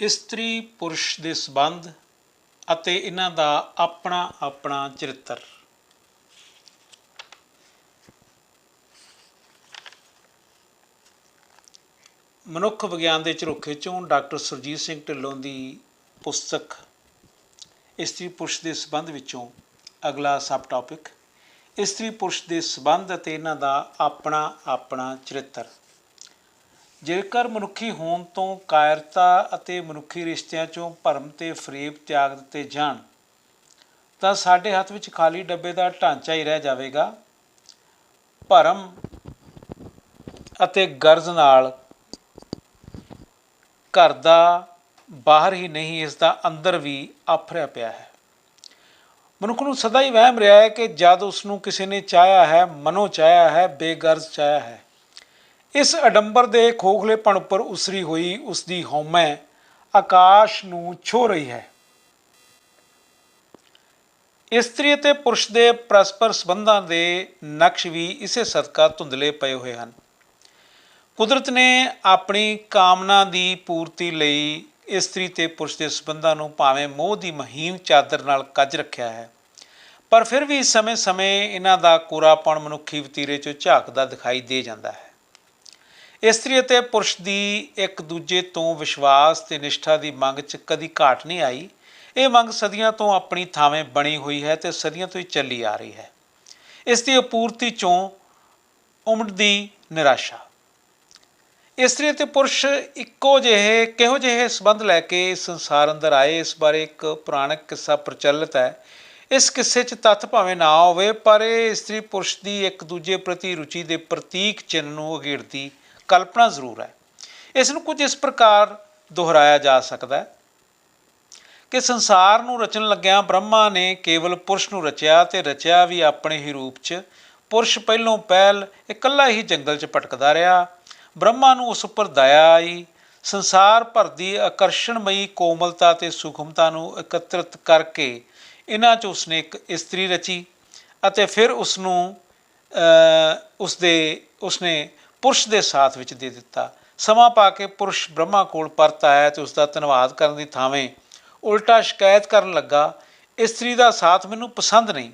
ਇਸਤਰੀ ਪੁਰਸ਼ ਦੇ ਸੰਬੰਧ ਅਤੇ ਇਹਨਾਂ ਦਾ ਆਪਣਾ ਆਪਣਾ ਚਰਿੱਤਰ। ਮਨੁੱਖ ਵਿਗਿਆਨ ਦੇ ਝਰੋਖੇ ਚੋਂ ਡਾਕਟਰ ਸੁਰਜੀਤ ਸਿੰਘ ਢਿੱਲੋਂ ਦੀ ਪੁਸਤਕ ਇਸਤਰੀ ਪੁਰਸ਼ ਦੇ ਸੰਬੰਧ ਵਿੱਚੋਂ ਅਗਲਾ ਸਬ ਟਾਪਿਕ ਇਸਤਰੀ ਪੁਰਸ਼ ਦੇ ਸੰਬੰਧ ਅਤੇ ਇਹਨਾਂ ਦਾ ਆਪਣਾ ਆਪਣਾ ਚਰਿੱਤਰ। ਜੇਕਰ ਮਨੁੱਖੀ ਹੋਣ ਤੋਂ ਕਾਇਰਤਾ ਅਤੇ ਮਨੁੱਖੀ ਰਿਸ਼ਤਿਆਂ ਚੋਂ ਭਰਮ ਤੇ ਫਰੇਬ ਤਿਆਗ ਦਿੱਤੇ ਜਾਣ, ਤਾਂ ਸਾਡੇ ਹੱਥ ਵਿੱਚ ਖਾਲੀ ਡੱਬੇ ਦਾ ਢਾਂਚਾ ਹੀ ਰਹਿ ਜਾਵੇਗਾ। ਭਰਮ ਅਤੇ ਗਰਜ਼ ਨਾਲ ਘਰ ਦਾ ਬਾਹਰ ਹੀ ਨਹੀਂ, ਇਸ ਦਾ ਅੰਦਰ ਵੀ ਆਫਰਿਆ ਪਿਆ ਹੈ। ਮਨੁੱਖ ਨੂੰ ਸਦਾ ਹੀ ਵਹਿਮ ਰਿਹਾ ਹੈ ਕਿ ਜਦ ਉਸ ਨੂੰ ਕਿਸੇ ਨੇ ਚਾਹਿਆ ਹੈ, ਮਨੋ ਚਾਹਿਆ ਹੈ, ਬੇਗਰਜ਼ ਚਾਹਿਆ ਹੈ। ਇਸ ਅਡੰਬਰ ਦੇ ਖੋਖਲੇਪਣ ਉੱਪਰ ਉਸਰੀ ਹੋਈ ਉਸ ਦੀ ਹਉਮੈ ਆਕਾਸ਼ ਨੂੰ ਛੋ ਰਹੀ ਹੈ। ਇਸਤਰੀ ਅਤੇ ਪੁਰਸ਼ ਦੇ ਪਰਸਪਰ ਸੰਬੰਧਾਂ ਦੇ ਨਕਸ਼ ਵੀ ਇਸੇ ਸਦਕਾ ਧੁੰਦਲੇ ਪਏ ਹੋਏ ਹਨ। ਕੁਦਰਤ ਨੇ ਆਪਣੀ ਕਾਮਨਾ ਦੀ ਪੂਰਤੀ ਲਈ ਇਸਤਰੀ ਤੇ ਪੁਰਸ਼ ਦੇ ਸੰਬੰਧਾਂ ਨੂੰ ਭਾਵੇਂ ਮੋਹ ਦੀ ਮਹੀਨ ਚਾਦਰ ਨਾਲ ਕੱਜ ਰੱਖਿਆ ਹੈ, ਪਰ ਫਿਰ ਵੀ ਸਮੇਂ-ਸਮੇਂ ਇਹਨਾਂ ਦਾ ਕੋਰਾਪਣ ਮਨੁੱਖੀ ਵਤੀਰੇ 'ਚੋਂ ਝਾਕਦਾ ਦਿਖਾਈ ਦੇ ਜਾਂਦਾ ਹੈ। ਇਸਤਰੀ ਅਤੇ ਪੁਰਸ਼ ਦੀ ਇੱਕ ਦੂਜੇ ਤੋਂ ਵਿਸ਼ਵਾਸ ਤੇ ਨਿਸ਼ਠਾ ਦੀ ਮੰਗ 'ਚ ਕਦੀ ਘਾਟ ਨਹੀਂ ਆਈ। ਇਹ ਮੰਗ ਸਦੀਆਂ ਤੋਂ ਆਪਣੀ ਥਾਵੇਂ ਬਣੀ ਹੋਈ ਹੈ ਤੇ ਸਦੀਆਂ ਤੋਂ ਹੀ ਚੱਲੀ ਆ ਰਹੀ ਹੈ। ਇਸ ਦੀ ਅਪੂਰਤੀ 'ਚੋਂ ਉਮੜਦੀ ਨਿਰਾਸ਼ਾ। ਇਸਤਰੀ ਅਤੇ ਪੁਰਸ਼ ਇੱਕੋ ਜਿਹੇ, ਕਿਹੋ ਜਿਹੇ ਸੰਬੰਧ ਲੈ ਕੇ ਸੰਸਾਰ ਅੰਦਰ ਆਏ, ਇਸ ਬਾਰੇ ਇੱਕ ਪੁਰਾਣਕ ਕਿੱਸਾ ਪ੍ਰਚਲਿਤ ਹੈ। ਇਸ ਕਿੱਸੇ 'ਚ ਤੱਥ ਭਾਵੇਂ ਨਾ ਹੋਵੇ, ਪਰ ਇਹ ਇਸਤਰੀ ਪੁਰਸ਼ ਦੀ ਇੱਕ ਦੂਜੇ ਪ੍ਰਤੀ ਰੁਚੀ ਦੇ ਪ੍ਰਤੀਕ ਚਿੰਨ੍ਹ ਨੂੰ ਉਘੇੜਦੀ ਕਲਪਨਾ ਜ਼ਰੂਰ ਹੈ। ਇਸ ਨੂੰ ਕੁਝ ਇਸ ਪ੍ਰਕਾਰ ਦੁਹਰਾਇਆ ਜਾ ਸਕਦਾ ਹੈ ਕਿ ਸੰਸਾਰ ਨੂੰ ਰਚਣ ਲੱਗਿਆਂ ਬ੍ਰਹਮਾ ਨੇ ਕੇਵਲ ਪੁਰਸ਼ ਨੂੰ ਰਚਿਆ ਤੇ ਰਚਿਆ ਵੀ ਆਪਣੇ ਹੀ ਰੂਪ 'ਚ। ਪੁਰਸ਼ ਪਹਿਲੋਂ ਪਹਿਲ ਇਕੱਲਾ ਹੀ ਜੰਗਲ 'ਚ ਭਟਕਦਾ ਰਿਹਾ। ਬ੍ਰਹਮਾ ਨੂੰ ਉਸ ਉੱਪਰ ਦਇਆ ਆਈ। ਸੰਸਾਰ ਭਰ ਦੀ ਆਕਰਸ਼ਣਮਈ ਕੋਮਲਤਾ ਤੇ ਸੁਖਮਤਾ ਨੂੰ ਇਕੱਤਰਿਤ ਕਰਕੇ ਇਹਨਾਂ 'ਚ ਉਸਨੇ ਇੱਕ ਇਸਤਰੀ ਰਚੀ ਅਤੇ ਫਿਰ ਉਸ ਨੂੰ ਉਸ ਦੇ ਉਸਨੇ ਪੁਰਸ਼ ਦੇ ਸਾਥ ਵਿੱਚ ਦੇ ਦਿੱਤਾ। ਸਮਾਂ ਪਾ ਕੇ ਪੁਰਸ਼ ਬ੍ਰਹਮਾ ਕੋਲ ਪਰਤ ਆਇਆ ਤੇ ਉਸ ਦਾ ਧੰਨਵਾਦ ਕਰਨ ਦੀ ਥਾਵੇਂ ਉਲਟਾ ਸ਼ਿਕਾਇਤ ਕਰਨ ਲੱਗਾ ਇਸਤਰੀ ਦਾ ਸਾਥ ਮੈਨੂੰ ਪਸੰਦ ਨਹੀਂ।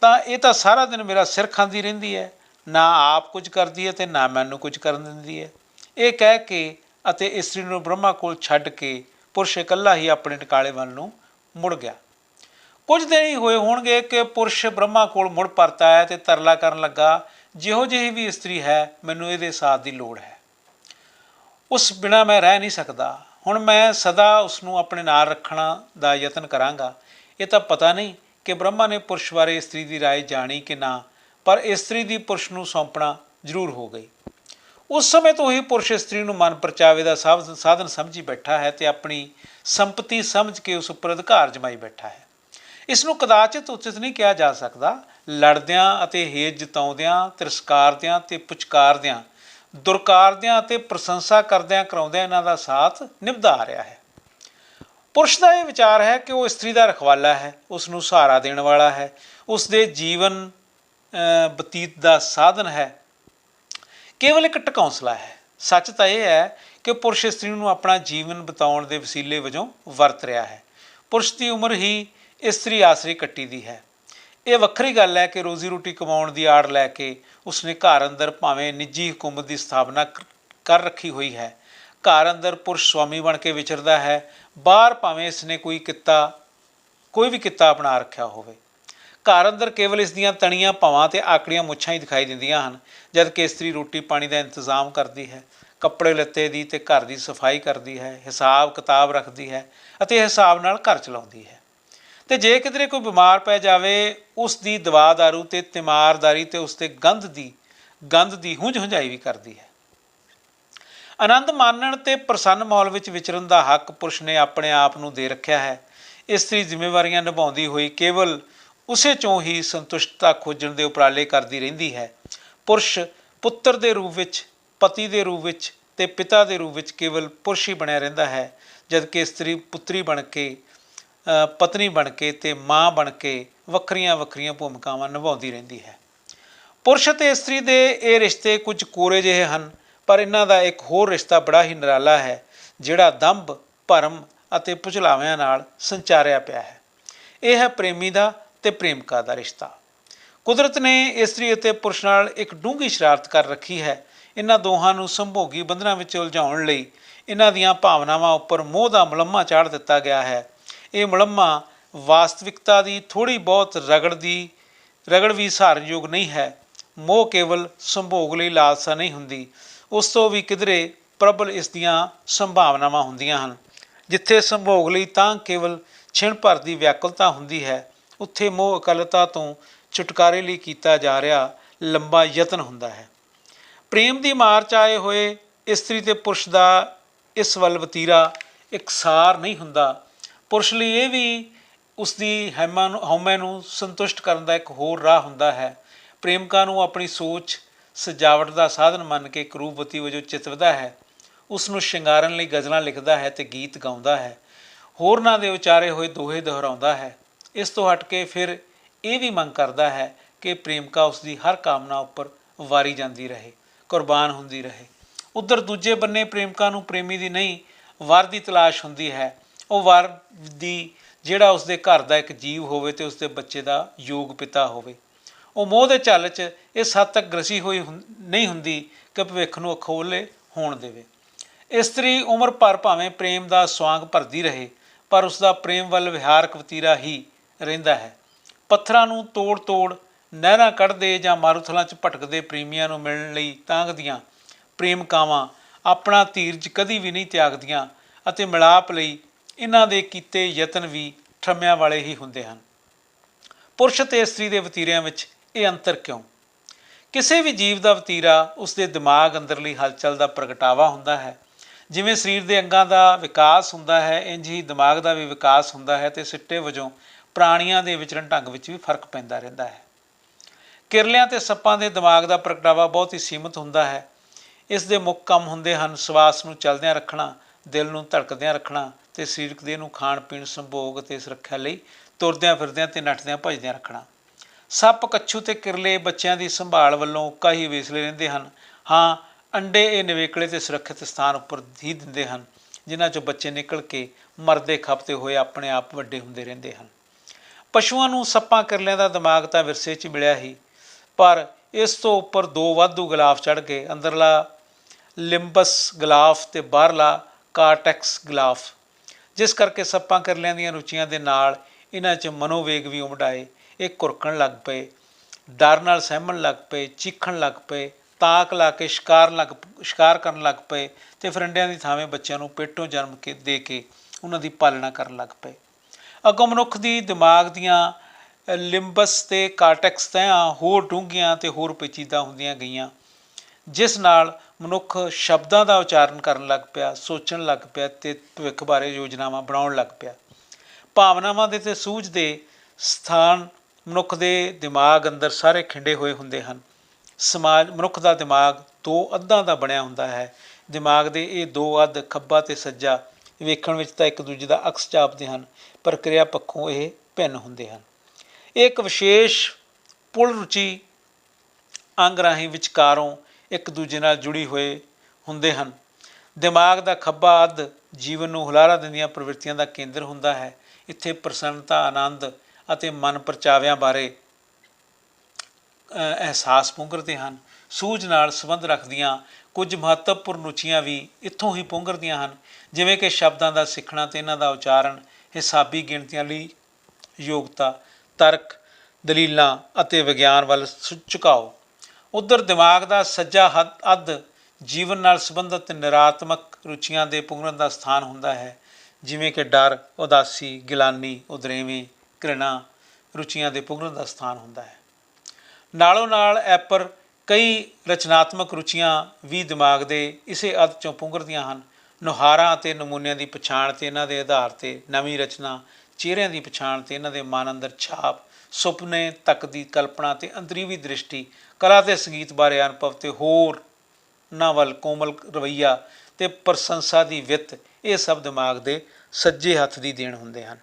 ਤਾਂ ਇਹ ਤਾਂ ਸਾਰਾ ਦਿਨ ਮੇਰਾ ਸਿਰ ਖਾਂਦੀ ਰਹਿੰਦੀ ਹੈ। ਨਾ ਆਪ ਕੁਝ ਕਰਦੀ ਹੈ ਤੇ ਨਾ ਮੈਨੂੰ ਕੁਝ ਕਰਨ ਦਿੰਦੀ ਹੈ। ਇਹ ਕਹਿ ਕੇ ਅਤੇ ਇਸਤਰੀ ਨੂੰ ਬ੍ਰਹਮਾ ਕੋਲ ਛੱਡ ਕੇ ਪੁਰਸ਼ ਇਕੱਲਾ ਹੀ ਆਪਣੇ ਟਿਕਾਲੇ ਵੱਲ ਨੂੰ ਮੁੜ ਗਿਆ। ਕੁਝ ਦਿਨ ਹੀ ਹੋਏ ਹੋਣਗੇ ਕਿ ਪੁਰਸ਼ ਬ੍ਰਹਮਾ ਕੋਲ ਮੁੜ ਪਰਤਾ ਹੈ ਤੇ ਤਰਲਾ ਕਰਨ ਲੱਗਾ ਜਿਹੋ ਜਿਹੀ ਵੀ ਇਸਤਰੀ ਹੈ ਮੈਨੂੰ ਇਹਦੇ ਸਾਥ ਦੀ ਲੋੜ ਹੈ ਉਸ ਬਿਨਾ ਮੈਂ ਰਹਿ ਨਹੀਂ ਸਕਦਾ ਹੁਣ ਮੈਂ ਸਦਾ ਉਸ ਨੂੰ ਆਪਣੇ ਨਾਲ ਰੱਖਣਾ ਦਾ ਯਤਨ ਕਰਾਂਗਾ ਇਹ ਤਾਂ ਪਤਾ ਨਹੀਂ ਕਿ ਬ੍ਰਹਮਾ ਨੇ ਪੁਰਸ਼ ਬਾਰੇ ਇਸਤਰੀ ਦੀ رائے ਜਾਣੀ ਕਿ ਨਾ ਪਰ ਇਸਤਰੀ ਦੀ ਪੁਰਸ਼ ਨੂੰ ਸੌਂਪਣਾ ਜ਼ਰੂਰ ਹੋ ਗਈ ਉਸ ਸਮੇਂ ਤੋਂ ਹੀ ਪੁਰਸ਼ ਇਸਤਰੀ ਨੂੰ ਮਨ ਪਰਚਾਵੇ ਦਾ ਸਾਧਨ ਸਮਝੀ ਬੈਠਾ ਹੈ ਤੇ ਆਪਣੀ ਸੰਪਤੀ ਸਮਝ ਕੇ ਉਸ ਉੱਪਰ ਅਧਿਕਾਰ ਜਮਾਈ ਬੈਠਾ ਹੈ ਇਸ ਨੂੰ ਕਦਾਚਿਤ ਉਚਿਤ ਨਹੀਂ ਕਿਹਾ ਜਾ ਸਕਦਾ ਲੜਦਿਆਂ ਅਤੇ ਹੇਜ ਜਤਾਉਂਦਿਆਂ, ਤਿਰਸਕਾਰਦਿਆਂ ਤੇ ਪੁਚਕਾਰਦਿਆਂ, ਦੁਰਕਾਰਦਿਆਂ ਅਤੇ ਪ੍ਰਸ਼ੰਸਾ ਕਰਦਿਆਂ ਕਰਾਉਂਦਿਆਂ ਇਹਨਾਂ ਦਾ ਸਾਥ ਨਿਭਦਾ ਆ ਰਿਹਾ ਹੈ। ਪੁਰਸ਼ ਦਾ ਇਹ ਵਿਚਾਰ ਹੈ ਕਿ ਉਹ ਇਸਤਰੀ ਦਾ ਰਖਵਾਲਾ ਹੈ ਉਸ ਨੂੰ ਸਹਾਰਾ ਦੇਣ ਵਾਲਾ ਹੈ ਉਸ ਦੇ ਜੀਵਨ ਬਤੀਤ ਦਾ ਸਾਧਨ ਹੈ। ਕੇਵਲ ਇੱਕ ਟਕੌਂਸਲਾ ਹੈ। ਸੱਚ ਤਾਂ ਇਹ ਹੈ ਕਿ ਪੁਰਸ਼ ਇਸਤਰੀ ਨੂੰ ਆਪਣਾ ਜੀਵਨ ਬਤਾਉਣ ਦੇ ਵਸੀਲੇ ਵਜੋਂ ਵਰਤ ਰਿਹਾ ਹੈ। ਪੁਰਸ਼ ਦੀ ਉਮਰ ਹੀ ਇਸਤਰੀ ਆਸਰੇ ਕੱਟੀ ਦੀ ਹੈ। ਇਹ ਵੱਖਰੀ ਗੱਲ ਹੈ ਕਿ ਰੋਜ਼ੀ ਰੋਟੀ ਕਮਾਉਣ ਦੀ ਆੜ ਲੈ ਕੇ ਉਸਨੇ ਘਰ ਅੰਦਰ ਭਾਵੇਂ ਨਿੱਜੀ ਹਕੂਮਤ ਦੀ ਸਥਾਪਨਾ ਕਰ ਰੱਖੀ ਹੋਈ ਹੈ। ਘਰ ਅੰਦਰ ਪੁਰਸ਼ ਸਵਾਮੀ ਬਣ ਕੇ ਵਿਚਰਦਾ ਹੈ, ਬਾਹਰ ਭਾਵੇਂ ਇਸਨੇ ਕੋਈ ਕਿੱਤਾ, ਕੋਈ ਵੀ ਕਿੱਤਾ ਅਪਣਾ ਰੱਖਿਆ ਹੋਵੇ। ਘਰ ਅੰਦਰ ਕੇਵਲ ਇਸ ਦੀਆਂ ਤਣੀਆਂ, ਭਾਵਾਂ ਤੇ ਆਕੜੀਆਂ ਮੁੱਛਾਂ ਹੀ ਦਿਖਾਈ ਦਿੰਦੀਆਂ ਹਨ, ਜਦ ਕਿ ਇਸਤਰੀ ਰੋਟੀ ਪਾਣੀ ਦਾ ਇੰਤਜ਼ਾਮ ਕਰਦੀ ਹੈ, ਕੱਪੜੇ ਲੱਤੇ ਦੀ ਤੇ ਘਰ ਦੀ ਸਫ਼ਾਈ ਕਰਦੀ ਹੈ ਹਿਸਾਬ ਕਿਤਾਬ ਰੱਖਦੀ ਹੈ ਅਤੇ ਹਿਸਾਬ ਨਾਲ ਘਰ ਚਲਾਉਂਦੀ ਹੈ। ਤੇ ਜੇ ਕਿਧਰੇ ਕੋਈ ਬਿਮਾਰ ਪੈ ਜਾਵੇ, ਉਸ ਦੀ ਦਵਾ दारू ਤੇ ਤਿਮਾਰਦਾਰੀ ਤੇ ਉਸ ਤੇ ਗੰਧ ਦੀ ਗੰਧ ਦੀ ਹੁੰਝ ਹੁੰਝਾਈ ਵੀ ਕਰਦੀ ਹੈ। ਆਨੰਦ ਮਾਨਣ ਤੇ ਪ੍ਰਸੰਨ ਮਾਹੌਲ ਵਿੱਚ ਵਿਚਰਨ ਦਾ ਹੱਕ ਪੁਰਸ਼ ਨੇ ਆਪਣੇ ਆਪ ਨੂੰ ਦੇ ਰੱਖਿਆ ਹੈ। ਇਸਤਰੀ ਜ਼ਿੰਮੇਵਾਰੀਆਂ ਨਿਭਾਉਂਦੀ ਹੋਈ ਕੇਵਲ ਉਸੇ ਚੋਂ ਹੀ ਸੰਤੁਸ਼ਟਤਾ ਖੋਜਣ ਦੇ ਉਪਰਾਲੇ ਕਰਦੀ ਰਹਿੰਦੀ ਹੈ। ਪੁਰਸ਼ ਪੁੱਤਰ ਦੇ ਰੂਪ ਵਿੱਚ, ਪਤੀ ਦੇ ਰੂਪ ਵਿੱਚ ਤੇ ਪਿਤਾ ਦੇ ਰੂਪ ਵਿੱਚ ਕੇਵਲ ਪੁਰਸ਼ ਹੀ ਬਣਿਆ ਰਹਿੰਦਾ ਹੈ, ਜਦਕਿ ਇਸਤਰੀ ਪੁੱਤਰੀ ਬਣ ਕੇ ਪਤਨੀ ਬਣ ਕੇ ਤੇ ਮਾਂ ਬਣ ਕੇ ਵੱਖਰੀਆਂ ਵੱਖਰੀਆਂ ਭੂਮਿਕਾਵਾਂ ਨਿਭਾਉਂਦੀ ਰਹਿੰਦੀ ਹੈ। ਪੁਰਸ਼ ਤੇ ਇਸਤਰੀ ਦੇ ਇਹ ਰਿਸ਼ਤੇ ਕੁਝ ਕੋਰੇ ਜਿਹੇ ਹਨ, ਪਰ ਇਹਨਾਂ ਦਾ ਇੱਕ ਹੋਰ ਰਿਸ਼ਤਾ ਬੜਾ ਹੀ ਨਿਰਾਲਾ ਹੈ, ਜਿਹੜਾ ਦੰਭ, ਭਰਮ ਅਤੇ ਪੁਚਲਾਵਿਆਂ ਨਾਲ ਸੰਚਾਰਿਆ ਪਿਆ ਹੈ। ਇਹ ਹੈ ਪ੍ਰੇਮੀ ਦਾ ਤੇ ਪ੍ਰੇਮਿਕਾ ਦਾ ਰਿਸ਼ਤਾ। ਕੁਦਰਤ ਨੇ ਇਸਤਰੀ ਅਤੇ ਪੁਰਸ਼ ਨਾਲ ਇੱਕ ਡੂੰਘੀ ਸ਼ਰਾਰਤ ਕਰ ਰੱਖੀ ਹੈ। ਇਹਨਾਂ ਦੋਹਾਂ ਨੂੰ ਸੰਭੋਗੀ ਬੰਧਨਾਂ ਵਿੱਚ ਉਲਝਾਉਣ ਲਈ ਇਹਨਾਂ ਦੀਆਂ ਭਾਵਨਾਵਾਂ ਉੱਪਰ ਮੋਹ ਦਾ ਮੁਲੰਮਾ ਚਾੜ ਦਿੱਤਾ ਗਿਆ ਹੈ। ਇਹ ਮੁਲੰਮਾ ਵਾਸਤਵਿਕਤਾ ਦੀ ਥੋੜੀ ਬਹੁਤ ਰਗੜ ਦੀ, ਰਗੜ ਵੀ ਸਹਾਰਨਯੋਗ ਨਹੀਂ ਹੈ। ਮੋਹ ਕੇਵਲ ਸੰਭੋਗ ਲਈ ਲਾਲਸਾ ਨਹੀਂ ਹੁੰਦੀ। ਉਸ ਤੋਂ ਵੀ ਕਿਧਰੇ ਪ੍ਰਬਲ ਇਸ ਦੀਆਂ ਸੰਭਾਵਨਾਵਾਂ ਹੁੰਦੀਆਂ ਹਨ। ਜਿੱਥੇ ਸੰਭੋਗ ਲਈ ਤਾਂ ਕੇਵਲ ਛਿਣ ਭਰ ਦੀ ਵਿਆਕੁਲਤਾ ਹੁੰਦੀ ਹੈ, ਉੱਥੇ ਮੋਹ ਅਕਲਤਾ ਤੋਂ ਛੁਟਕਾਰੇ ਲਈ ਕੀਤਾ ਜਾ ਰਿਹਾ ਲੰਬਾ ਯਤਨ ਹੁੰਦਾ ਹੈ। ਪ੍ਰੇਮ ਦੀ ਮਾਰ ਚ ਆਏ ਹੋਏ ਇਸਤਰੀ ਤੇ ਪੁਰਸ਼ ਦਾ ਇਸ ਵੱਲ ਵਤੀਰਾ ਇਕਸਾਰ ਨਹੀਂ ਹੁੰਦਾ। ਪੁਰਸ਼ ਲਈ ਇਹ ਵੀ ਉਸ ਦੀ ਹੈਮਾ ਨੂੰ, ਹਉਮੈ ਨੂੰ ਸੰਤੁਸ਼ਟ ਕਰਨ ਦਾ ਇੱਕ ਹੋਰ ਰਾਹ ਹੁੰਦਾ ਹੈ। ਪ੍ਰੇਮਿਕਾ ਨੂੰ ਆਪਣੀ ਸੋਚ, ਸਜਾਵਟ ਦਾ ਸਾਧਨ ਮੰਨ ਕੇ ਇੱਕ ਵਜੋਂ ਚਿਤਵਦਾ ਹੈ। ਉਸ ਨੂੰ ਸ਼ਿੰਗਾਰਨ ਲਈ ਗਜ਼ਲਾਂ ਲਿਖਦਾ ਹੈ ਤੇ ਗੀਤ ਗਾਉਂਦਾ ਹੈ। ਹੋਰਨਾਂ ਦੇ ਉਚਾਰੇ ਹੋਏ ਦੋਹੇ ਦੁਹਰਾਉਂਦਾ ਹੈ। ਇਸ ਤੋਂ ਹਟ ਕੇ ਫਿਰ ਇਹ ਵੀ ਮੰਗ ਕਰਦਾ ਹੈ ਕਿ ਪ੍ਰੇਮਿਕਾ ਉਸ ਦੀ ਹਰ ਕਾਮਨਾ ਉੱਪਰ ਵਾਰੀ ਜਾਂਦੀ ਰਹੇ, ਕੁਰਬਾਨ ਹੁੰਦੀ ਰਹੇ। ਉਧਰ ਦੂਜੇ ਬੰਨੇ ਪ੍ਰੇਮਿਕਾ ਨੂੰ ਪ੍ਰੇਮੀ ਦੀ ਨਹੀਂ, ਵਰ ਦੀ ਤਲਾਸ਼ ਹੁੰਦੀ ਹੈ। ਉਹ ਵਰ ਦੀ ਜਿਹੜਾ ਉਸਦੇ ਘਰ ਦਾ ਇੱਕ ਜੀਵ ਹੋਵੇ ਤੇ ਉਸਦੇ ਬੱਚੇ ਦਾ ਯੋਗ ਪਿਤਾ ਹੋਵੇ। ਉਹ ਮੋਹ ਦੇ ਝੱਲ 'ਚ ਇਸ ਹੱਦ ਤੱਕ ਗ੍ਰਸੀ ਹੋਈ ਹੁੰ- ਨਹੀਂ ਹੁੰਦੀ ਕਿ ਭਵਿੱਖ ਨੂੰ ਅਖੋਲੇ ਹੋਣ ਦੇਵੇ। ਇਸਤਰੀ ਉਮਰ ਭਰ ਭਾਵੇਂ ਪ੍ਰੇਮ ਦਾ ਸਵਾਂਗ ਭਰਦੀ ਰਹੇ, ਪਰ ਉਸ ਦਾ ਪ੍ਰੇਮ ਵੱਲ ਵਿਹਾਰਕ ਵਤੀਰਾ ਹੀ ਰਹਿੰਦਾ ਹੈ। ਪੱਥਰਾਂ ਨੂੰ ਤੋੜ-ਤੋੜ, ਨਹਿਰਾਂ ਕੱਢਦੇ ਜਾਂ ਮਾਰੂਥਲਾਂ 'ਚ ਭਟਕਦੇ ਪ੍ਰੇਮੀਆਂ ਨੂੰ ਮਿਲਣ ਲਈ ਤਾਂਗਦੀਆਂ ਪ੍ਰੇਮਕਾਵਾਂ ਆਪਣਾ ਧੀਰਜ ਕਦੀ ਵੀ ਨਹੀਂ ਤਿਆਗਦੀਆਂ ਅਤੇ ਮਿਲਾਪ ਲਈ ਇਹਨਾਂ ਦੇ ਕੀਤੇ ਯਤਨ ਵੀ ਠਰਮਿਆਂ ਵਾਲੇ ਹੀ ਹੁੰਦੇ ਹਨ। ਪੁਰਸ਼ ਤੇ ਇਸਤਰੀ ਦੇ ਵਤੀਰਿਆਂ ਵਿੱਚ ਇਹ ਅੰਤਰ ਕਿਉਂ? ਕਿਸੇ ਵੀ ਜੀਵ ਦਾ ਵਤੀਰਾ ਉਸ ਦੇ ਦਿਮਾਗ ਅੰਦਰਲੀ ਹਲਚਲ ਦਾ ਪ੍ਰਗਟਾਵਾ ਹੁੰਦਾ ਹੈ। ਜਿਵੇਂ ਸਰੀਰ ਦੇ ਅੰਗਾਂ ਦਾ ਵਿਕਾਸ ਹੁੰਦਾ ਹੈ ਇੰਝ ਹੀ ਦਿਮਾਗ ਦਾ ਵੀ ਵਿਕਾਸ ਹੁੰਦਾ ਹੈ ਤੇ ਸਿੱਟੇ ਵਜੋਂ ਪ੍ਰਾਣੀਆਂ ਦੇ ਵਿਚਰਨ ਢੰਗ ਵਿੱਚ ਵੀ ਫ਼ਰਕ ਪੈਂਦਾ ਰਹਿੰਦਾ ਹੈ। ਕਿਰਲਿਆਂ ਤੇ ਸੱਪਾਂ ਦੇ ਦਿਮਾਗ ਦਾ ਪ੍ਰਗਟਾਵਾ ਬਹੁਤ ਹੀ ਸੀਮਿਤ ਹੁੰਦਾ ਹੈ। ਇਸ ਦੇ ਮੁੱਖ ਕੰਮ ਹੁੰਦੇ ਹਨ ਸਵਾਸ ਨੂੰ ਚਲਦਿਆਂ ਰੱਖਣਾ, ਦਿਲ ਨੂੰ ਧੜਕਦਿਆਂ ਰੱਖਣਾ ਤੇ ਸਰੀਰਕ ਦੇਹ ਨੂੰ ਖਾਣ ਪੀਣ, ਸੰਭੋਗ ਤੇ ਸੁਰੱਖਿਆ ਲਈ ਤੁਰਦਿਆਂ ਫਿਰਦਿਆਂ ਤੇ ਨੱਠਦਿਆਂ ਭੱਜਦਿਆਂ ਰੱਖਣਾ। ਸੱਪ, ਕੱਛੂ ਤੇ ਕਿਰਲੇ ਬੱਚਿਆਂ ਦੀ ਸੰਭਾਲ ਵੱਲੋਂ ਉੱਕਾ ਹੀ ਵੇਸਲੇ ਰਹਿੰਦੇ ਹਨ। ਹਾਂ, ਅੰਡੇ ਇਹ ਨਿਵੇਕਲੇ ਤੇ ਸੁਰੱਖਿਅਤ ਸਥਾਨ ਉੱਪਰ ਹੀ ਦਿੰਦੇ ਹਨ, ਜਿਨ੍ਹਾਂ ਚੋਂ ਬੱਚੇ ਨਿਕਲ ਕੇ ਮਰਦੇ ਖਪਤੇ ਹੋਏ ਆਪਣੇ ਆਪ ਵੱਡੇ ਹੁੰਦੇ ਰਹਿੰਦੇ ਹਨ। ਪਸ਼ੂਆਂ ਨੂੰ ਸੱਪਾਂ, ਕਿਰਲਿਆਂ ਦਾ ਦਿਮਾਗ ਤਾਂ ਵਿਰਸੇ 'ਚ ਮਿਲਿਆ ਹੀ, ਪਰ ਇਸ ਤੋਂ ਉੱਪਰ ਦੋ ਵਾਧੂ ਗਲਾਫ ਚੜ ਕੇ ਅੰਦਰਲਾ ਲਿੰਬਸ ਗਲਾਫ ਤੇ ਬਾਹਰਲਾ ਕਾਰਟੈਕਸ ਗਲਾਫ। ਜਿਸ ਕਰਕੇ ਸੱਪਾਂ ਕਿਰਲਿਆਂ ਦੀਆਂ ਰੁਚੀਆਂ ਦੇ ਨਾਲ ਇਹਨਾਂ 'ਚ ਮਨੋਵੇਗ ਵੀ ਉਮੜਾਏ। ਇਹ ਕੁਰਕਣ ਲੱਗ ਪਏ, ਡਰ ਨਾਲ ਸਹਿਮਣ ਲੱਗ ਪਏ, ਚੀਖਣ ਲੱਗ ਪਏ, ਤਾਕ ਲਾ ਕੇ ਸ਼ਿਕਾਰ ਲੱਗ ਸ਼ਿਕਾਰ ਕਰਨ ਲੱਗ ਪਏ ਤੇ ਫਰੰਡਿਆਂ ਦੀ ਥਾਵੇਂ ਬੱਚਿਆਂ ਨੂੰ ਪੇਟੋਂ ਜਨਮ ਕੇ ਦੇ ਕੇ ਉਹਨਾਂ ਦੀ ਪਾਲਣਾ ਕਰਨ ਲੱਗ ਪਏ। ਅੱਗੋਂ ਮਨੁੱਖ ਦੀ ਦਿਮਾਗ ਦੀਆਂ ਲਿੰਬਸ ਤੇ ਕਾਰਟੈਕਸ ਤਹਿਆਂ ਹੋਰ ਡੂੰਘੀਆਂ ਤੇ ਹੋਰ ਪੇਚੀਦਾ ਹੁੰਦੀਆਂ ਗਈਆਂ। ਜਿਸ ਨਾਲ ਮਨੁੱਖ ਸ਼ਬਦਾਂ ਦਾ ਉਚਾਰਨ ਕਰਨ ਲੱਗ ਪਿਆ, ਸੋਚਣ ਲੱਗ ਪਿਆ ਤੇ ਭਵਿੱਖ ਬਾਰੇ ਯੋਜਨਾਵਾਂ ਬਣਾਉਣ ਲੱਗ ਪਿਆ। ਭਾਵਨਾਵਾਂ ਦੇ ਤੇ ਸੂਝ ਦੇ ਸਥਾਨ ਮਨੁੱਖ ਦੇ ਦਿਮਾਗ ਅੰਦਰ ਸਾਰੇ ਖਿੰਡੇ ਹੋਏ ਹੁੰਦੇ ਹਨ। ਸਮਾਜ, ਮਨੁੱਖ ਦਾ ਦਿਮਾਗ ਦੋ ਅੱਧਾਂ ਦਾ ਬਣਿਆ ਹੁੰਦਾ ਹੈ। ਦਿਮਾਗ ਦੇ ਇਹ ਦੋ ਅੱਧ ਖੱਬਾ ਤੇ ਸੱਜਾ ਵੇਖਣ ਵਿੱਚ ਤਾਂ ਇੱਕ ਦੂਜੇ ਦਾ ਅਕਸ ਜਾਪਦੇ ਹਨ, ਪਰ ਕਿਰਿਆ ਪੱਖੋਂ ਇਹ ਭਿੰਨ ਹੁੰਦੇ ਹਨ। ਇਹ ਇੱਕ ਵਿਸ਼ੇਸ਼ ਪੁਲ ਰੁਚੀ ਅੰਗ ਰਾਹੀਂ ਵਿਚਕਾਰੋਂ ਇੱਕ ਦੂਜੇ ਨਾਲ ਜੁੜੀ ਹੋਏ ਹੁੰਦੇ ਹਨ। ਦਿਮਾਗ ਦਾ ਖੱਬਾ ਅੱਧ ਜੀਵਨ ਨੂੰ ਹੁਲਾਰਾ ਦਿੰਦੀਆਂ ਪ੍ਰਵਿਰਤੀਆਂ ਦਾ ਕੇਂਦਰ ਹੁੰਦਾ ਹੈ। ਇੱਥੇ ਪ੍ਰਸੰਨਤਾ, ਆਨੰਦ ਅਤੇ ਮਨ ਪਰਚਾਵਿਆਂ ਬਾਰੇ ਅਹਿਸਾਸ ਪੁੰਗਰਦੇ ਹਨ। ਸੂਝ ਨਾਲ ਸੰਬੰਧ ਰੱਖਦੀਆਂ ਕੁਝ ਮਹੱਤਵਪੂਰਨ ਰੁਚੀਆਂ ਵੀ ਇੱਥੋਂ ਹੀ ਪੁੰਗਰਦੀਆਂ ਹਨ। ਜਿਵੇਂ ਕਿ ਸ਼ਬਦਾਂ ਦਾ ਸਿੱਖਣਾ ਤੇ ਇਹਨਾਂ ਦਾ ਉਚਾਰਨ, ਹਿਸਾਬੀ ਗਿਣਤੀਆਂ ਲਈ ਯੋਗਤਾ, ਤਰਕ, ਦਲੀਲਾਂ ਅਤੇ ਵਿਗਿਆਨ ਵੱਲ ਝੁਕਾਓ। ਉਧਰ ਦਿਮਾਗ ਦਾ ਸੱਜਾ ਹੱਦ- ਅੱਧ ਜੀਵਨ ਨਾਲ ਸੰਬੰਧਿਤ ਨਿਰਾਤਮਕ ਰੁਚੀਆਂ ਦੇ ਪੁੰਗਰਨ ਦਾ ਸਥਾਨ ਹੁੰਦਾ ਹੈ। ਜਿਵੇਂ ਕਿ ਡਰ, ਉਦਾਸੀ, ਗਿਲਾਨੀ, ਉਦਰੇਵੇਂ, ਘ੍ਰਿਣਾ ਰੁਚੀਆਂ ਦੇ ਪੁੰਗਰਨ ਦਾ ਸਥਾਨ ਹੁੰਦਾ ਹੈ। ਨਾਲੋਂ ਨਾਲ ਐਪਰ ਕਈ ਰਚਨਾਤਮਕ ਰੁਚੀਆਂ ਵੀ ਦਿਮਾਗ ਦੇ ਇਸੇ ਅੱਧ ਚੋਂ ਪੁੰਗਰਦੀਆਂ ਹਨ। ਨੁਹਾਰਾਂ ਅਤੇ ਨਮੂਨਿਆਂ ਦੀ ਪਛਾਣ ਤੇ ਇਹਨਾਂ ਦੇ ਆਧਾਰ ਤੇ ਨਵੀਂ ਰਚਨਾ ਚਿਹਰਿਆਂ ਦੀ ਪਛਾਣ ਤੇ ਇਹਨਾਂ ਦੇ ਮਨ ਅੰਦਰ ਛਾਪ, ਸੁਪਨੇ, ਤੱਕ ਦੀ ਕਲਪਨਾ ਤੇ ਅੰਦਰੀਵੀ ਦ੍ਰਿਸ਼ਟੀ, ਕਲਾ ਤੇ ਸੰਗੀਤ ਬਾਰੇ ਅਨੁਭਵ ਤੇ ਹੋਰ ਨਾ ਵੱਲ ਕੋਮਲ ਰਵਈਆ ਤੇ ਪ੍ਰਸ਼ੰਸਾ ਦੀ ਵਿੱਤ, ਇਹ ਸਭ ਦਿਮਾਗ ਦੇ ਸੱਜੇ ਹੱਥ ਦੀ ਦੇਣ ਹੁੰਦੇ ਹਨ।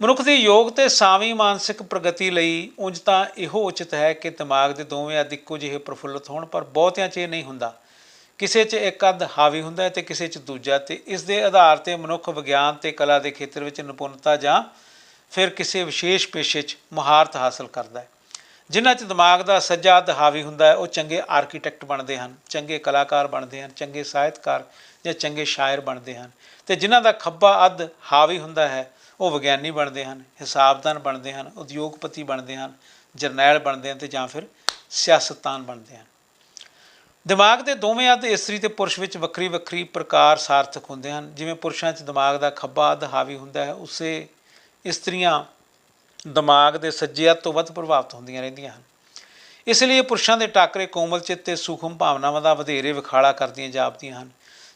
ਮਨੁੱਖ ਦੀ ਯੋਗ ਤੇ ਸਾਵੀਂ ਮਾਨਸਿਕ ਪ੍ਰਗਤੀ ਲਈ ਉਂਝ ਤਾਂ ਇਹੋ ਉਚਿਤ ਹੈ ਕਿ ਦਿਮਾਗ ਦੇ ਦੋਵੇਂ ਅੱਧ ਇੱਕੋ ਜਿਹੇ ਪ੍ਰਫੁੱਲਤ ਹੋਣ, ਪਰ ਬਹੁਤਿਆਂ 'ਚ ਇਹ ਨਹੀਂ ਹੁੰਦਾ। ਕਿਸੇ 'ਚ ਇੱਕ ਅੱਧ ਹਾਵੀ ਹੁੰਦਾ ਹੈ ਤੇ ਕਿਸੇ 'ਚ ਦੂਜਾ ਤੇ ਇਸ ਦੇ ਆਧਾਰ ਤੇ ਮਨੁੱਖ ਵਿਗਿਆਨ ਤੇ ਕਲਾ ਦੇ ਖੇਤਰ ਵਿੱਚ ਨਿਪੁੰਨਤਾ ਜਾਂ ਫਿਰ ਕਿਸੇ ਵਿਸ਼ੇਸ਼ ਪੇਸ਼ੇ 'ਚ ਮਹਾਰਤ ਹਾਸਲ ਕਰਦਾ ਹੈ। ਜਿਨ੍ਹਾਂ 'ਚ ਦਿਮਾਗ ਦਾ ਸੱਜਾ ਅੱਧ ਹਾਵੀ ਹੁੰਦਾ ਹੈ, ਉਹ ਚੰਗੇ ਆਰਕੀਟੈਕਟ ਬਣਦੇ ਹਨ, ਚੰਗੇ ਕਲਾਕਾਰ ਬਣਦੇ ਹਨ, ਚੰਗੇ ਸਾਹਿਤਕਾਰ ਜਾਂ ਚੰਗੇ ਸ਼ਾਇਰ ਬਣਦੇ ਹਨ ਤੇ ਜਿਨ੍ਹਾਂ ਦਾ ਖੱਬਾ ਅੱਧ ਹਾਵੀ ਹੁੰਦਾ ਹੈ, ਉਹ ਵਿਗਿਆਨੀ ਬਣਦੇ ਹਨ, ਹਿਸਾਬਦਾਨ ਬਣਦੇ ਹਨ, ਉਦਯੋਗਪਤੀ ਬਣਦੇ ਹਨ, ਜਰਨੈਲ ਬਣਦੇ ਹਨ ਤੇ ਜਾਂ ਫਿਰ ਸਿਆਸਤਦਾਨ ਬਣਦੇ ਹਨ। ਦਿਮਾਗ ਦੇ ਦੋਵੇਂ ਅੱਧ ਇਸਤਰੀ ਤੇ ਪੁਰਸ਼ ਵਿੱਚ ਵੱਖਰੀ ਵੱਖਰੀ ਪ੍ਰਕਾਰ ਸਾਰਥਕ ਹੁੰਦੇ ਹਨ। ਜਿਵੇਂ ਪੁਰਸ਼ਾਂ 'ਚ ਦਿਮਾਗ ਦਾ ਖੱਬਾ ਅੱਧ ਹਾਵੀ ਹੁੰਦਾ ਹੈ, ਉਸੇ ਇਸਤਰੀਆਂ ਦਿਮਾਗ ਦੇ ਸੱਜੇ ਅੱਧ ਤੋਂ ਵੱਧ ਪ੍ਰਭਾਵਿਤ ਹੁੰਦੀਆਂ ਰਹਿੰਦੀਆਂ ਹਨ। ਇਸ ਲਈ ਪੁਰਸ਼ਾਂ ਦੇ ਟਾਕਰੇ, ਕੋਮਲ ਚਿੱਤ ਤੇ ਸੂਖਮ ਭਾਵਨਾਵਾਂ ਦਾ ਵਧੇਰੇ ਵਿਖਾਲਾ ਕਰਦੀਆਂ ਜਾਪਦੀਆਂ ਹਨ,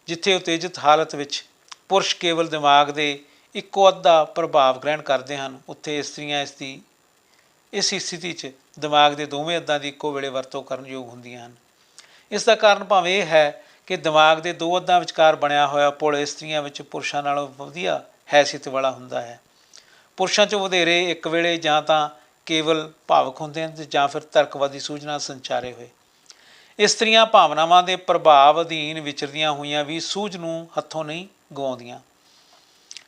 ਜਿੱਥੇ ਉਤੇਜਿਤ ਹਾਲਤ ਵਿੱਚ ਪੁਰਸ਼ ਕੇਵਲ ਦਿਮਾਗ ਦੇ ਇੱਕੋ ਅੱਧਾ ਪ੍ਰਭਾਵ ਗ੍ਰਹਿਣ ਕਰਦੇ ਹਨ। ਉੱਥੇ ਇਸਤਰੀਆਂ ਇਸ ਦੀ ਇਸ ਸਥਿਤੀ 'ਚ ਦਿਮਾਗ ਦੇ ਦੋਵੇਂ ਅੱਧਾਂ ਦੀ ਇੱਕੋ ਵੇਲੇ ਵਰਤੋਂ ਕਰਨ ਯੋਗ ਹੁੰਦੀਆਂ ਹਨ। ਇਸ ਦਾ ਕਾਰਨ ਭਾਵੇਂ ਇਹ ਹੈ ਕਿ ਦਿਮਾਗ ਦੇ ਦੋ ਅੱਧਾਂ ਵਿਚਕਾਰ ਬਣਿਆ ਹੋਇਆ ਪੁਲ ਇਸਤਰੀਆਂ ਵਿੱਚ ਪੁਰਸ਼ਾਂ ਨਾਲੋਂ ਵਧੀਆ ਹੈਸੀਅਤ ਵਾਲਾ ਹੁੰਦਾ ਹੈ। ਪੁਰਸ਼ਾਂ 'ਚ ਵਧੇਰੇ ਇੱਕ ਵੇਲੇ ਜਾਂ ਤਾਂ ਕੇਵਲ ਭਾਵਕ ਹੁੰਦੇ ਹਨ ਤੇ ਜਾਂ ਫਿਰ ਤਰਕਵਾਦੀ ਸੂਝਣਾ ਸੰਚਾਰੇ ਹੋਏ। ਇਸਤਰੀਆਂ ਭਾਵਨਾਵਾਂ ਦੇ ਪ੍ਰਭਾਵ ਅਧੀਨ ਵਿਚਰਦੀਆਂ ਹੋਈਆਂ ਵੀ ਸੂਝ ਨੂੰ ਹੱਥੋਂ ਨਹੀਂ ਗਵਾਉਂਦੀਆਂ।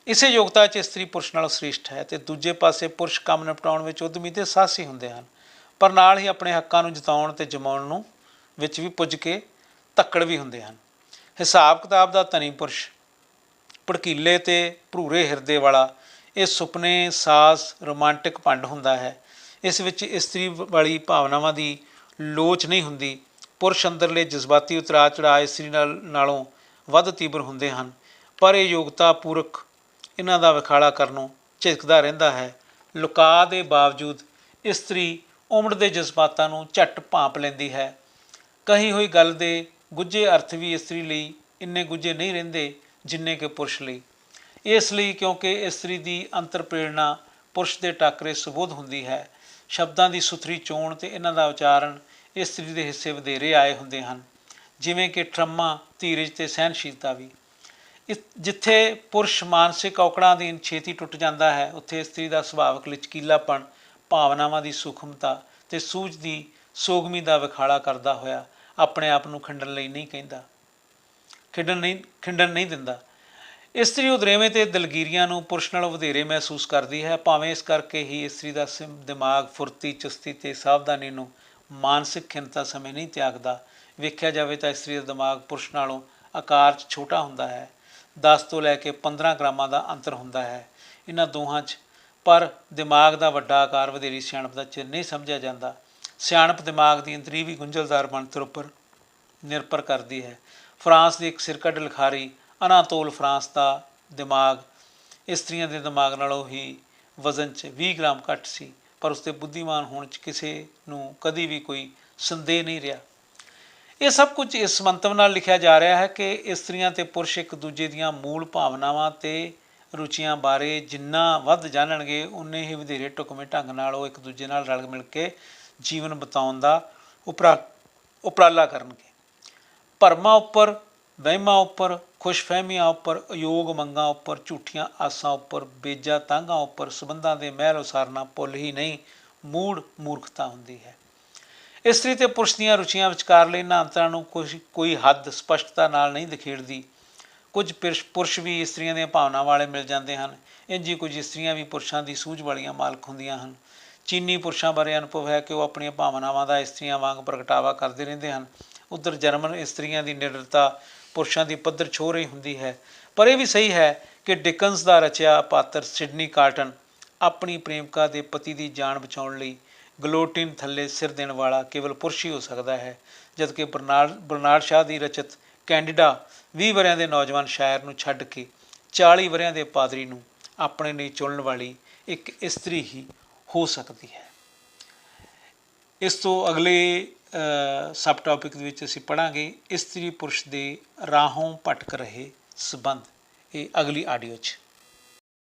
ਇਸੇ ਯੋਗਤਾ 'ਚ ਇਸਤਰੀ ਪੁਰਸ਼ ਨਾਲੋਂ ਸ੍ਰੇਸ਼ਟ ਹੈ ਤੇ ਦੂਜੇ ਪਾਸੇ ਪੁਰਸ਼ ਕੰਮ ਨਿਪਟਾਉਣ ਵਿੱਚ ਉਦਮੀ ਤੇ ਸਾਹਸੀ ਹੁੰਦੇ ਹਨ, ਪਰ ਨਾਲ ਹੀ ਆਪਣੇ ਹੱਕਾਂ ਨੂੰ ਜਤਾਉਣ ਤੇ ਜਮਾਉਣ ਨੂੰ ਵਿੱਚ ਵੀ ਪੁੱਜ ਕੇ ਤੱਕੜ ਵੀ ਹੁੰਦੇ ਹਨ। ਹਿਸਾਬ ਕਿਤਾਬ ਦਾ ਧਨੀ ਪੁਰਸ਼, ਭੜਕੀਲੇ ਤੇ ਭਰੂਰੇ ਹਿਰਦੇ ਵਾਲਾ, ਇਹ ਸੁਪਨੇ ਸਾਸ ਰੋਮਾਂਟਿਕ ਭੰਡ ਹੁੰਦਾ ਹੈ। ਇਸ ਵਿੱਚ ਇਸਤਰੀ ਵਾਲੀ ਭਾਵਨਾਵਾਂ ਦੀ ਲੋਚ ਨਹੀਂ ਹੁੰਦੀ। ਪੁਰਸ਼ ਅੰਦਰਲੇ ਜਜ਼ਬਾਤੀ ਉਤਰਾਅ ਚੜਾਅ ਇਸਤਰੀ ਨਾਲ, ਨਾਲੋਂ ਵੱਧ ਤੀਬਰ ਹੁੰਦੇ ਹਨ। ਪਰ ਇਹ ਯੋਗਤਾ ਪੂਰਕ, ਇਹਨਾਂ ਦਾ ਵਿਖਾਲਾ ਕਰਨੋਂ ਝਿਜਕਦਾ ਰਹਿੰਦਾ ਹੈ। ਲੁਕਾ ਦੇ ਬਾਵਜੂਦ ਇਸਤਰੀ ਉਮੜ ਦੇ ਜਜ਼ਬਾਤਾਂ ਨੂੰ ਝਟ ਭਾਂਪ ਲੈਂਦੀ ਹੈ। ਕਹੀ ਹੋਈ ਗੱਲ ਦੇ ਗੁੱਝੇ ਅਰਥ ਵੀ ਇਸਤਰੀ ਲਈ ਇੰਨੇ ਗੁੱਝੇ ਨਹੀਂ ਰਹਿੰਦੇ ਜਿੰਨੇ ਕਿ ਪੁਰਸ਼ ਲਈ। ਇਸ ਲਈ ਕਿਉਂਕਿ ਇਸਤਰੀ ਦੀ ਅੰਤਰ ਪ੍ਰੇਰਣਾ ਪੁਰਸ਼ ਦੇ ਟਾਕਰੇ ਸੁਬੋਧ ਹੁੰਦੀ ਹੈ। ਸ਼ਬਦਾਂ ਦੀ ਸੁਥਰੀ ਚੋਣ ਤੇ ਇਹਨਾਂ ਦਾ ਉਚਾਰਨ ਇਸਤਰੀ ਦੇ ਹਿੱਸੇ ਵਧੇਰੇ ਆਏ ਹੁੰਦੇ ਹਨ, ਜਿਵੇਂ ਕਿ ਟਰਮਾ ਧੀਰਜ ਤੇ ਸਹਿਨਸ਼ੀਲਤਾ ਵੀ। ਇਸ- ਜਿੱਥੇ ਪੁਰਸ਼ ਮਾਨਸਿਕ ਔਕੜਾਂ ਦੀ ਛੇਤੀ ਟੁੱਟ ਜਾਂਦਾ ਹੈ, ਉੱਥੇ ਇਸਤਰੀ ਦਾ ਸੁਭਾਵਕ ਲਚਕੀਲਾਪਣ, ਭਾਵਨਾਵਾਂ ਦੀ ਸੂਖਮਤਾ ਤੇ ਸੂਝ ਦੀ ਸੋਗਮੀ ਦਾ ਵਿਖਾਲਾ ਕਰਦਾ ਹੋਇਆ ਆਪਣੇ ਆਪ ਨੂੰ ਖੰਡਣ ਲਈ ਨਹੀਂ ਕਹਿੰਦਾ, ਖਿੰਡਣ ਨਹੀਂ ਖਿੰਡਣ ਨਹੀਂ ਦਿੰਦਾ। ਇਸਤਰੀ ਉਦਰੇਵੇਂ ਤੇ ਦਲਗੀਰੀਆਂ ਨੂੰ ਪੁਰਸ਼ ਨਾਲੋਂ ਵਧੇਰੇ ਮਹਿਸੂਸ ਕਰਦੀ ਹੈ, ਭਾਵੇਂ ਇਸ ਕਰਕੇ ਹੀ ਇਸਤਰੀ ਦਾ ਸਿਮ- ਦਿਮਾਗ, ਫੁਰਤੀ, ਚੁਸਤੀ ਤੇ ਸਾਵਧਾਨੀ ਨੂੰ ਮਾਨਸਿਕ ਖਿੰਨਤਾ ਸਮੇਂ ਨਹੀਂ ਤਿਆਗਦਾ। ਵੇਖਿਆ ਜਾਵੇ ਤਾਂ ਇਸਤਰੀ ਦਾ ਦਿਮਾਗ ਪੁਰਸ਼ ਨਾਲੋਂ ਆਕਾਰ 'ਚ ਛੋਟਾ ਹੁੰਦਾ ਹੈ। 10 ਤੋਂ ਲੈ ਕੇ 15 ਗ੍ਰਾਮਾਂ ਦਾ ਅੰਤਰ ਹੁੰਦਾ ਹੈ। ਇਹਨਾਂ ਦੋਹਾਂ 'ਚ ਪਰ ਦਿਮਾਗ ਦਾ ਵੱਡਾ ਆਕਾਰ ਵਧੇਰੀ ਸਿਆਣਪ ਦਾ ਚਿੰਨ੍ਹ ਨਹੀਂ ਸਮਝਿਆ ਜਾਂਦਾ। ਸਿਆਣਪ ਦਿਮਾਗ ਦੀ ਅੰਦਰੀਵੀ ਗੁੰਝਲਦਾਰ ਬਣਤਰ ਉੱਪਰ ਨਿਰਭਰ ਕਰਦੀ ਹੈ। ਫਰਾਂਸ ਦੀ ਇੱਕ ਸਿਰਕੱਢ ਲਿਖਾਰੀ ਅਨਾਤੋਲ ਫਰਾਂਸ ਦਾ ਦਿਮਾਗ ਇਸਤਰੀਆਂ ਦੇ ਦਿਮਾਗ ਨਾਲੋਂ ਹੀ ਵਜ਼ਨ 'ਚ 20 ਗ੍ਰਾਮ ਘੱਟ ਸੀ, ਪਰ ਉਸਦੇ ਬੁੱਧੀਮਾਨ ਹੋਣ 'ਚ ਕਿਸੇ ਨੂੰ ਕਦੀ ਵੀ ਕੋਈ ਸੰਦੇਹ ਨਹੀਂ ਰਿਹਾ। ਇਹ ਸਭ ਕੁਝ ਇਸ ਮੰਤਵ ਨਾਲ ਲਿਖਿਆ ਜਾ ਰਿਹਾ ਹੈ ਕਿ ਇਸਤਰੀਆਂ ਤੇ ਪੁਰਸ਼ ਇੱਕ ਦੂਜੇ ਦੀਆਂ ਮੂਲ ਭਾਵਨਾਵਾਂ ਤੇ ਰੁਚੀਆਂ ਬਾਰੇ ਜਿੰਨਾ ਵੱਧ ਜਾਣਨਗੇ, ਉਨੇ ਹੀ ਵਧੇਰੇ ਢੁਕਵੇਂ ਢੰਗ ਨਾਲ ਉਹ ਇੱਕ ਦੂਜੇ ਨਾਲ ਰਲ ਮਿਲ ਕੇ ਜੀਵਨ ਬਿਤਾਉਣ ਦਾ ਉਪਰਾ, ਉਪਰਾਲਾ ਕਰਨਗੇ। ਭਰਮਾਂ ਉੱਪਰ, ਵਹਿਮਾਂ ਉੱਪਰ, ਖੁਸ਼ਫਹਿਮੀਆਂ ਉੱਪਰ, ਅਯੋਗ ਮੰਗਾਂ ਉੱਪਰ, ਝੂਠੀਆਂ ਆਸਾਂ ਉੱਪਰ, ਬੇਜਾ ਤਾਂਘਾਂ ਉੱਪਰ, ਸਬੰਧਾਂ ਦੇ ਮਹਿਲ ਉਸਾਰਨਾ ਭੁੱਲ ਹੀ ਨਹੀਂ, ਮੂੜ ਮੂਰਖਤਾ ਹੁੰਦੀ ਹੈ। ਇਸਤਰੀ ਤੇ ਪੁਰਸ਼ ਦੀਆਂ ਰੁਚੀਆਂ ਵਿਚਕਾਰਲੇ ਇਹਨਾਂ ਅੰਤਰਾਂ ਨੂੰ ਕੁਝ ਕੋਈ ਹੱਦ ਸਪਸ਼ਟਤਾ ਨਾਲ ਨਹੀਂ ਦਿਖੇੜਦੀ। ਕੁਝ ਪਿਰਸ਼- ਪੁਰਸ਼ ਵੀ ਇਸਤਰੀਆਂ ਦੀਆਂ ਭਾਵਨਾਵਾਂ ਵਾਲੇ ਮਿਲ ਜਾਂਦੇ ਹਨ। ਇੰਝ ਹੀ ਕੁਝ ਇਸਤਰੀਆਂ ਵੀ ਪੁਰਸ਼ਾਂ ਦੀ ਸੂਝ ਵਾਲੀਆਂ ਮਾਲਕ ਹੁੰਦੀਆਂ ਹਨ। ਚੀਨੀ ਪੁਰਸ਼ਾਂ ਬਾਰੇ ਅਨੁਭਵ ਹੈ ਕਿ ਉਹ ਆਪਣੀਆਂ ਭਾਵਨਾਵਾਂ ਦਾ ਇਸਤਰੀਆਂ ਵਾਂਗ ਪ੍ਰਗਟਾਵਾ ਕਰਦੇ ਰਹਿੰਦੇ ਹਨ। ਉਧਰ ਜਰਮਨ ਇਸਤਰੀਆਂ ਦੀ ਨਿਡਰਤਾ ਪੁਰਸ਼ਾਂ ਦੀ ਪੱਧਰ ਛੋ ਰਹੀ ਹੁੰਦੀ ਹੈ। ਪਰ ਇਹ ਵੀ ਸਹੀ ਹੈ ਕਿ ਡਿਕਨਸ ਦਾ ਰਚਿਆ ਪਾਤਰ ਸਿਡਨੀ ਕਾਰਟਨ ਆਪਣੀ ਪ੍ਰੇਮਿਕਾ ਦੇ ਪਤੀ ਦੀ ਜਾਨ ਬਚਾਉਣ ਲਈ ਗਲੋਟਿਨ ਥੱਲੇ ਸਿਰ ਦੇਣ ਵਾਲਾ ਕੇਵਲ ਪੁਰਸ਼ ਹੀ ਹੋ ਸਕਦਾ ਹੈ, ਜਦਕਿ ਬਰਨਾਰਡ ਬਰਨਾਰਡ ਸ਼ਾਹ ਦੀ ਰਚਿਤ ਕੈਂਡੀਡਾ 20 ਵਰਿਆਂ ਦੇ ਨੌਜਵਾਨ ਸ਼ਾਇਰ ਨੂੰ ਛੱਡ ਕੇ 40 ਵਰਿਆਂ ਦੇ ਪਾਦਰੀ ਨੂੰ ਆਪਣੇ ਲਈ ਚੁਣਨ ਵਾਲੀ ਇੱਕ ਇਸਤਰੀ ਹੀ ਹੋ ਸਕਦੀ ਹੈ। ਇਸ ਤੋਂ ਅਗਲੇ ਸਬ ਟਾਪਿਕ ਦੇ ਵਿੱਚ ਅਸੀਂ ਪੜਾਂਗੇ ਇਸਤਰੀ ਪੁਰਸ਼ ਦੇ ਰਾਹੋਂ ਭਟਕ ਰਹੇ ਸਬੰਧ। ਇਹ ਅਗਲੀ ਆਡੀਓ 'ਚ।